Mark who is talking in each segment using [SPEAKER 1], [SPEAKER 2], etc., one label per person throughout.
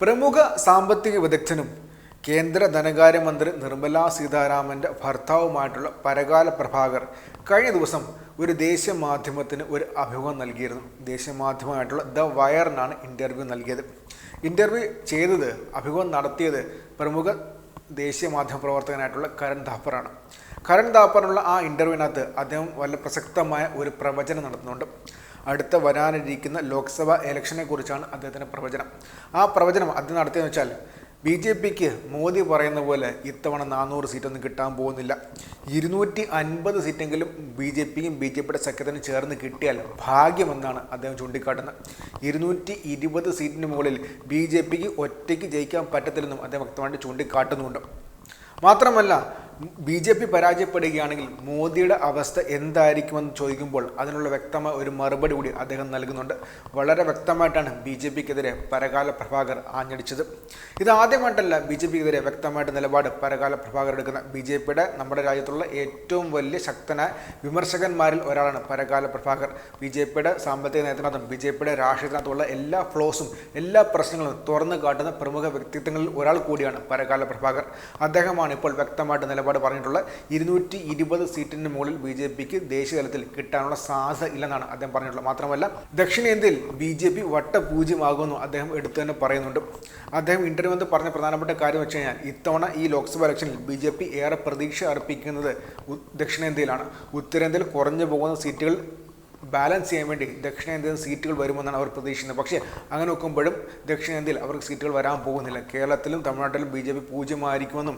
[SPEAKER 1] പ്രമുഖ സാമ്പത്തിക വിദഗ്ധനും കേന്ദ്ര ധനകാര്യമന്ത്രി നിർമ്മല സീതാരാമന്റെ ഭർത്താവുമായിട്ടുള്ള പരകാല പ്രഭാകർ കഴിഞ്ഞ ദിവസം ഒരു ദേശീയ മാധ്യമത്തിന് ഒരു അഭിമുഖം നൽകിയിരുന്നു. ദേശീയ മാധ്യമമായിട്ടുള്ള ദ വയറിനാണ് ഇന്റർവ്യൂ നൽകിയത്. ഇന്റർവ്യൂ ചെയ്തത് അഭിമുഖം നടത്തിയത് പ്രമുഖ ദേശീയ മാധ്യമ പ്രവർത്തകനായിട്ടുള്ള കരൺ ഥാപ്പറാണ് കരൺ ഥാപ്പറിനുള്ള ആ ഇന്റർവ്യൂവിനകത്ത് അദ്ദേഹം വളരെ പ്രസക്തമായ ഒരു പ്രവചനം നടത്തുന്നുണ്ട്. അടുത്ത വരാനിരിക്കുന്ന ലോക്സഭാ ഇലക്ഷനെ കുറിച്ചാണ് അദ്ദേഹത്തിന്റെ പ്രവചനം. ആ പ്രവചനം അദ്ദേഹം നടത്തിയെന്ന് വെച്ചാൽ ബി ജെ പിക്ക് മോദി പറയുന്ന പോലെ ഇത്തവണ നാനൂറ് സീറ്റൊന്നും കിട്ടാൻ പോകുന്നില്ല. ഇരുന്നൂറ്റി അൻപത് സീറ്റെങ്കിലും ബി ജെ പിയും ബി ജെ പിയുടെ സഖ്യത്തിന് ചേർന്ന് കിട്ടിയാൽ ഭാഗ്യമെന്നാണ് അദ്ദേഹം ചൂണ്ടിക്കാട്ടുന്നത്. ഇരുന്നൂറ്റി ഇരുപത് സീറ്റിന് മുകളിൽ ബി ജെ പിക്ക് ഒറ്റയ്ക്ക് ജയിക്കാൻ പറ്റത്തില്ലെന്നും അദ്ദേഹം വ്യക്തമായിട്ട് ചൂണ്ടിക്കാട്ടുന്നുണ്ട്. മാത്രമല്ല ബി ജെ പി പരാജയപ്പെടുകയാണെങ്കിൽ മോദിയുടെ അവസ്ഥ എന്തായിരിക്കുമെന്ന് ചോദിക്കുമ്പോൾ അതിനുള്ള വ്യക്തമായ ഒരു മറുപടി കൂടി അദ്ദേഹം നൽകുന്നുണ്ട്. വളരെ വ്യക്തമായിട്ടാണ് ബി ജെ പിക്കെതിരെ പരകാല പ്രഭാകർ ആഞ്ഞടിച്ചത്. ഇത് ആദ്യമായിട്ടല്ല ബി ജെ പിക്കെതിരെ വ്യക്തമായിട്ട് നിലപാട് പരകാല പ്രഭാകർ എടുക്കുന്ന ബി ജെ പിയുടെ നമ്മുടെ രാജ്യത്തുള്ള ഏറ്റവും വലിയ ശക്തനായ വിമർശകന്മാരിൽ ഒരാളാണ് പരകാല പ്രഭാകർ. ബി ജെ പിയുടെ സാമ്പത്തിക നയത്തിനകത്തും ബി ജെ പിയുടെ രാഷ്ട്രീയത്തിനകത്തുള്ള എല്ലാ ഫ്ലോസും എല്ലാ പ്രശ്നങ്ങളും തുറന്നു കാട്ടുന്ന പ്രമുഖ വ്യക്തിത്വങ്ങളിൽ ഒരാൾ കൂടിയാണ് പരകാല പ്രഭാകർ. അദ്ദേഹമാണ് ഇപ്പോൾ വ്യക്തമായിട്ട് നിലപാട് പറഞ്ഞിട്ടുള്ളത്. ഇരുന്നൂറ്റി ഇരുപത് സീറ്റിന് മുകളിൽ ബി ജെ പിക്ക് ദേശീയ തലത്തിൽ കിട്ടാനുള്ള സാധ്യത ഇല്ലെന്നാണ് അദ്ദേഹം പറഞ്ഞിട്ടുള്ളത്. മാത്രമല്ല ദക്ഷിണേന്ത്യയിൽ ബി ജെ പി വട്ടപൂജ്യമാകുമെന്നും അദ്ദേഹം എടുത്തു തന്നെ പറയുന്നുണ്ട്. അദ്ദേഹം ഇന്റർവ്യൂ എന്ന് പറഞ്ഞ പ്രധാനപ്പെട്ട കാര്യം വെച്ച് കഴിഞ്ഞാൽ ഇത്തവണ ഈ ലോക്സഭാ ഇലക്ഷനിൽ ബി ജെ പി ഏറെ പ്രതീക്ഷ അർപ്പിക്കുന്നത് ദക്ഷിണേന്ത്യയിലാണ്. ഉത്തരേന്ത്യയിൽ കുറഞ്ഞു പോകുന്ന സീറ്റുകൾ ബാലൻസ് ചെയ്യാൻ വേണ്ടി ദക്ഷിണേന്ത്യയിൽ സീറ്റുകൾ വരുമെന്നാണ് അവർ പ്രതീക്ഷിക്കുന്നത്. പക്ഷേ അങ്ങനെ നോക്കുമ്പോഴും ദക്ഷിണേന്ത്യയിൽ അവർക്ക് സീറ്റുകൾ വരാൻ പോകുന്നില്ല. കേരളത്തിലും തമിഴ്നാട്ടിലും ബി ജെ പി പൂജ്യമായിരിക്കുമെന്നും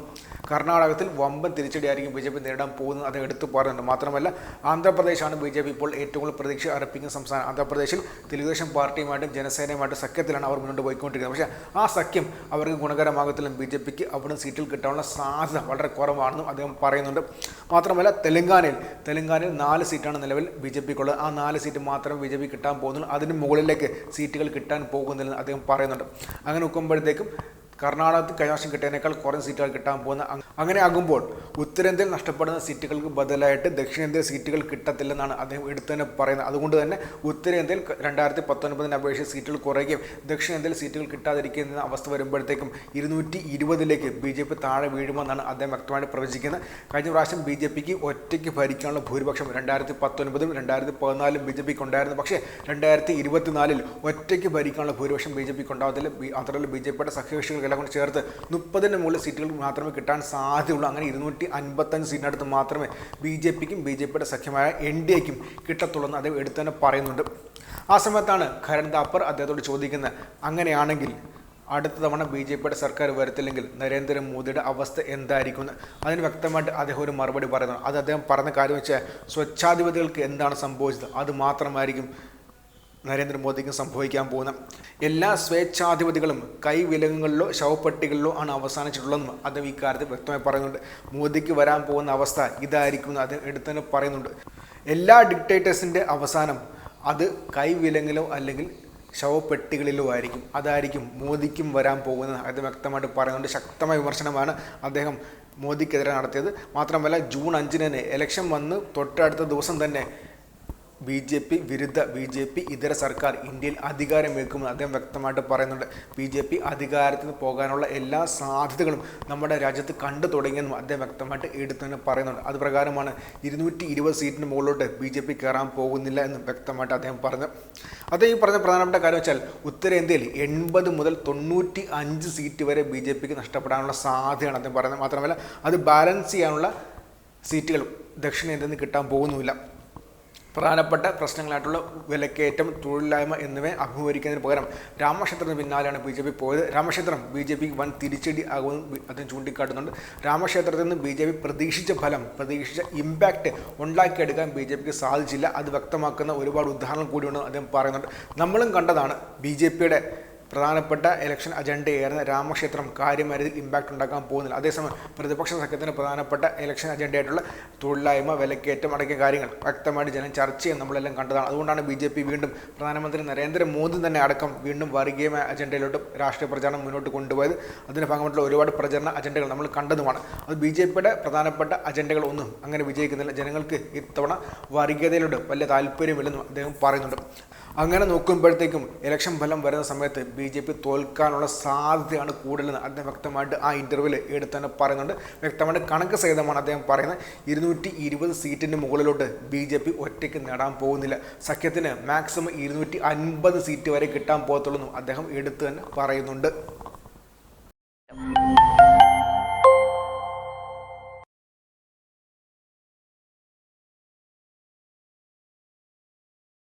[SPEAKER 1] കർണാടകത്തിൽ വമ്പൻ തിരിച്ചടിയായിരിക്കും ബി ജെ പി നേരിടാൻ പോകുന്നത് അത് എടുത്തു പറയുന്നുണ്ട്. മാത്രമല്ല ആന്ധ്രാപ്രദേശാണ് ബി ജെ പി ഇപ്പോൾ ഏറ്റവും കൂടുതൽ പ്രതീക്ഷ അർപ്പിക്കുന്ന സംസ്ഥാനം. ആന്ധ്രാപ്രദേശിൽ തെലുഗുദേശം പാർട്ടിയുമായിട്ടും ജനസേനയുമായിട്ടും സഖ്യത്തിലാണ് അവർ മുന്നോട്ട് പോയിക്കൊണ്ടിരിക്കുന്നത്. പക്ഷേ ആ സഖ്യം അവർക്ക് ഗുണകരമാകത്തിലും ബി ജെ പിക്ക് അവിടെ സീറ്റിൽ കിട്ടാനുള്ള സാധ്യത വളരെ കുറവാണെന്നും അദ്ദേഹം പറയുന്നുണ്ട്. മാത്രമല്ല തെലങ്കാനയിൽ തെലങ്കാനയിൽ നാല് സീറ്റാണ് നിലവിൽ ബി ജെ പിക്കുള്ളത് ആ നാല് സീറ്റ് മാത്രം ബി ജെ പി കിട്ടാൻ പോകുന്നുള്ളൂ. അതിന് മുകളിലേക്ക് സീറ്റുകൾ കിട്ടാൻ പോകുന്നില്ലെന്ന് അദ്ദേഹം പറയുന്നുണ്ട്. അങ്ങനെ നോക്കുമ്പോഴത്തേക്കും കർണാടകത്തിൽ കഴിഞ്ഞ വർഷം കിട്ടിയതിനേക്കാൾ കുറഞ്ഞ സീറ്റുകൾ കിട്ടാൻ പോകുന്ന അങ്- അങ്ങനെ ആകുമ്പോൾ ഉത്തരേന്ത്യയിൽ നഷ്ടപ്പെടുന്ന സീറ്റുകൾക്ക് ബദലായിട്ട് ദക്ഷിണേന്ത്യയിൽ സീറ്റുകൾ കിട്ടത്തില്ലെന്നാണ് അദ്ദേഹം എടുത്തു തന്നെ പറയുന്നത്. അതുകൊണ്ട് തന്നെ ഉത്തരേന്ത്യയിൽ രണ്ടായിരത്തി പത്തൊൻപതിന് അപേക്ഷിച്ച് സീറ്റുകൾ കുറയുകയും ദക്ഷിണേന്ത്യയിൽ സീറ്റുകൾ കിട്ടാതിരിക്കുന്ന അവസ്ഥ വരുമ്പോഴത്തേക്കും ഇരുന്നൂറ്റി ഇരുപതിലേക്ക് ബി ജെ പി താഴെ വീഴുമെന്നാണ് അദ്ദേഹം വ്യക്തമായിട്ട് പ്രവചിക്കുന്നത്. കഴിഞ്ഞ പ്രാവശ്യം ബി ജെ പിക്ക് ഒറ്റയ്ക്ക് ഭരിക്കാനുള്ള ഭൂരിപക്ഷം രണ്ടായിരത്തി പത്തൊൻപതും രണ്ടായിരത്തി പതിനാലിലും ബി ജെ പിക്ക് ഉണ്ടായിരുന്നു. പക്ഷേ രണ്ടായിരത്തി ഇരുപത്തിനാലിൽ ഒറ്റയ്ക്ക് ഭരിക്കാനുള്ള ഭൂരിപക്ഷം ബി ജെ പിക്ക് ഉണ്ടാകത്തില്ല മാത്രമല്ല ബി ജെ പിയുടെ സഖ്യകക്ഷികളെല്ലാം കൂടി ചേർത്ത് മുപ്പതിന്റെ മുകളിൽ സീറ്റുകൾ മാത്രമേ കിട്ടാൻ സാധ്യതയുള്ളൂ. അങ്ങനെ ഇരുന്നൂറ്റി അൻപത്തഞ്ച് സീറ്റിനടുത്ത് മാത്രമേ ബി ജെ പിക്കും ബി ജെ പിയുടെ സഖ്യമായ എൻ ഡി എക്കും കിട്ടത്തുള്ളൂ എന്ന് അദ്ദേഹം എടുത്തു തന്നെ പറയുന്നുണ്ട്. ആ സമയത്താണ് ഖരൺ താപ്പർ അദ്ദേഹത്തോട് ചോദിക്കുന്നത് അങ്ങനെയാണെങ്കിൽ അടുത്ത തവണ ബി ജെ പിയുടെ സർക്കാർ വരത്തില്ലെങ്കിൽ നരേന്ദ്രമോദിയുടെ അവസ്ഥ എന്തായിരിക്കും എന്ന് അതിന് വ്യക്തമായിട്ട് അദ്ദേഹം ഒരു മറുപടി പറയുന്നു. അത് അദ്ദേഹം പറഞ്ഞ കാര്യം വെച്ചാൽ സ്വച്ഛാധിപതികൾക്ക് എന്താണ് സംഭവിച്ചത്? അത് മാത്രമായിരിക്കും നരേന്ദ്രമോദിക്ക് സംഭവിക്കാൻ പോകുന്ന എല്ലാ സ്വേച്ഛാധിപതികളും കൈവിലങ്ങുകളിലോ ശവപ്പെട്ടികളിലോ ആണ് അവസാനിച്ചിട്ടുള്ളതെന്നും അദ്ദേഹം ഇക്കാര്യത്തിൽ വ്യക്തമായി പറയുന്നുണ്ട്. മോദിക്ക് വരാൻ പോകുന്ന അവസ്ഥ ഇതായിരിക്കും അത് അദ്ദേഹം എടുത്തു തന്നെ പറയുന്നുണ്ട്. എല്ലാ ഡിക്റ്റേറ്റേഴ്സിന്റെ അവസാനം അത് കൈവിലങ്ങിലോ അല്ലെങ്കിൽ ശവപ്പെട്ടികളിലോ ആയിരിക്കും. അതായിരിക്കും മോദിക്കും വരാൻ പോകുന്നത് അത് വ്യക്തമായിട്ട് പറയുന്നുണ്ട്. ശക്തമായ വിമർശനമാണ് അദ്ദേഹം മോദിക്കെതിരെ നടത്തിയത്. മാത്രമല്ല ജൂൺ അഞ്ചിന് തന്നെ ഇലക്ഷൻ വന്ന് തൊട്ടടുത്ത ദിവസം തന്നെ ബി ജെ പി വിരുദ്ധ ബി ജെ പി ഇതര സർക്കാർ ഇന്ത്യയിൽ അധികാരം അധികാരമേൽക്കുമെന്ന് അദ്ദേഹം വ്യക്തമായിട്ട് പറയുന്നുണ്ട്. ബി ജെ പി അധികാരത്തിൽ നിന്ന് പോകാനുള്ള എല്ലാ സാധ്യതകളും നമ്മുടെ രാജ്യത്ത് കണ്ടു തുടങ്ങിയെന്നും അദ്ദേഹം വ്യക്തമായിട്ട് എടുത്തു തന്നെ പറയുന്നുണ്ട്. അത് പ്രകാരമാണ് ഇരുന്നൂറ്റി ഇരുപത് സീറ്റിന് മുകളിലോട്ട് ബി ജെ പി കയറാൻ പോകുന്നില്ല എന്ന് വ്യക്തമായിട്ട് അദ്ദേഹം പറഞ്ഞു. അദ്ദേഹം പറഞ്ഞ പ്രധാനപ്പെട്ട കാര്യം വെച്ചാൽ ഉത്തരേന്ത്യയിൽ എൺപത് മുതൽ തൊണ്ണൂറ്റി അഞ്ച് സീറ്റ് വരെ ബി ജെ പിക്ക് നഷ്ടപ്പെടാനുള്ള സാധ്യതയാണ് അദ്ദേഹം പറയുന്നത്. മാത്രമല്ല അത് ബാലൻസ് ചെയ്യാനുള്ള സീറ്റുകൾ ദക്ഷിണേന്ത്യയിൽ നിന്ന് കിട്ടാൻ പോകുന്നുമില്ല. പ്രധാനപ്പെട്ട പ്രശ്നങ്ങളായിട്ടുള്ള വിലക്കയറ്റം തൊഴിലില്ലായ്മ എന്നിവ അഭിമുഖീകരിക്കുന്നതിന് പകരം രാമക്ഷേത്രത്തിന് പിന്നാലെയാണ് ബി ജെ പി പോയത്. രാമക്ഷേത്രം ബി ജെ പിക്ക് വൻ തിരിച്ചടി ആകുമെന്ന് അദ്ദേഹം ചൂണ്ടിക്കാട്ടുന്നുണ്ട്. രാമക്ഷേത്രത്തിൽ നിന്ന് ബി ജെ പി പ്രതീക്ഷിച്ച ഫലം പ്രതീക്ഷിച്ച ഇമ്പാക്റ്റ് ഉണ്ടാക്കിയെടുക്കാൻ ബി ജെ പിക്ക് സാധിച്ചില്ല. അത് വ്യക്തമാക്കുന്ന ഒരുപാട് ഉദാഹരണം കൂടിയുണ്ടെന്ന് അദ്ദേഹം പറയുന്നുണ്ട്. നമ്മളും കണ്ടതാണ് ബി ജെ പിയുടെ പ്രധാനപ്പെട്ട ഇലക്ഷൻ അജണ്ടയായിരുന്ന രാമക്ഷേത്രം. കാര്യമായി ഇമ്പാക്ട് ഉണ്ടാക്കാൻ പോകുന്നില്ല. അതേസമയം പ്രതിപക്ഷ സഖ്യത്തിന് പ്രധാനപ്പെട്ട ഇലക്ഷൻ അജണ്ടയായിട്ടുള്ള തൊഴിലായ്മ വിലക്കയറ്റം അടക്കിയ കാര്യങ്ങൾ വ്യക്തമായിട്ട് ജനം ചർച്ച ചെയ്യാൻ നമ്മളെല്ലാം കണ്ടതാണ്. അതുകൊണ്ടാണ് ബി ജെ പി വീണ്ടും പ്രധാനമന്ത്രി നരേന്ദ്രമോദി തന്നെ അടക്കം വീണ്ടും വർഗീയമായ അജണ്ടയിലോട്ട് രാഷ്ട്രീയ പ്രചാരണം മുന്നോട്ട് കൊണ്ടുപോയത്. അതിന്റെ ഭാഗമായിട്ടുള്ള ഒരുപാട് പ്രചരണ അജണ്ടകൾ നമ്മൾ കണ്ടതുമാണ്. അത് ബി ജെ പിയുടെ പ്രധാനപ്പെട്ട അജണ്ടകൾ ഒന്നും അങ്ങനെ വിജയിക്കുന്നില്ല. ജനങ്ങൾക്ക് ഇത്തവണ വർഗീയതയിലോട്ട് വലിയ താല്പര്യമില്ലെന്നും അദ്ദേഹം പറയുന്നുണ്ട്. അങ്ങനെ നോക്കുമ്പോഴത്തേക്കും ഇലക്ഷൻ ഫലം വരുന്ന സമയത്ത് ബി ജെ പി തോൽക്കാനുള്ള സാധ്യതയാണ് കൂടുതലെന്ന് അദ്ദേഹം വ്യക്തമായിട്ട് ആ ഇന്റർവ്യൂവിൽ എടുത്ത് തന്നെ പറയുന്നുണ്ട്. വ്യക്തമായിട്ട് കണക്ക് സഹിതമാണ് അദ്ദേഹം പറയുന്നത്. ഇരുന്നൂറ്റി ഇരുപത് സീറ്റിന്റെ മുകളിലോട്ട് ബി ജെ പി ഒറ്റയ്ക്ക് നേടാൻ പോകുന്നില്ല. സഖ്യത്തിന് മാക്സിമം ഇരുന്നൂറ്റി അൻപത് സീറ്റ് വരെ കിട്ടാൻ പോകത്തുള്ളൂ അദ്ദേഹം എടുത്തു തന്നെ പറയുന്നുണ്ട്.